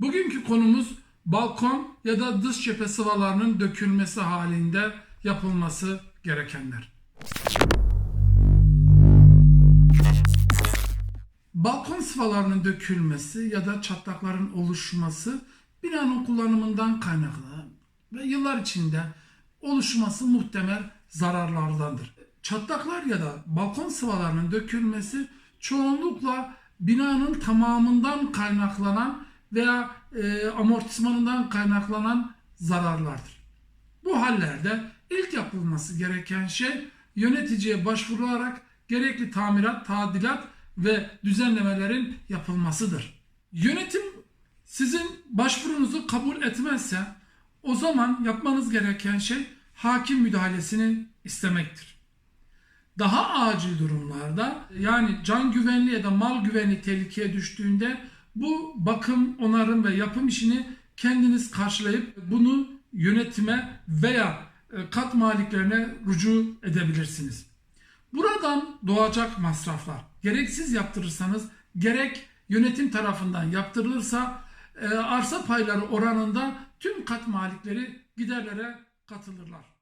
Bugünkü konumuz balkon ya da dış cephe sıvalarının dökülmesi halinde yapılması gerekenler. Balkon sıvalarının dökülmesi ya da çatlakların oluşması binanın kullanımından kaynaklanan ve yıllar içinde oluşması muhtemel zararlardandır. Çatlaklar ya da balkon sıvalarının dökülmesi çoğunlukla binanın tamamından kaynaklanan veya e, amortismanından kaynaklanan zararlardır. Bu hallerde ilk yapılması gereken şey yöneticiye başvurularak gerekli tamirat, tadilat ve düzenlemelerin yapılmasıdır. Yönetim sizin başvurunuzu kabul etmezse o zaman yapmanız gereken şey hakim müdahalesini istemektir. Daha acil durumlarda yani can güvenliği ya da mal güvenliği tehlikeye düştüğünde bu bakım, onarım ve yapım işini kendiniz karşılayıp bunu yönetime veya e, kat maliklerine rücu edebilirsiniz. Buradan doğacak masraflar gereksiz yaptırırsanız gerek yönetim tarafından yaptırılırsa e, arsa payları oranında tüm kat malikleri giderlere katılırlar.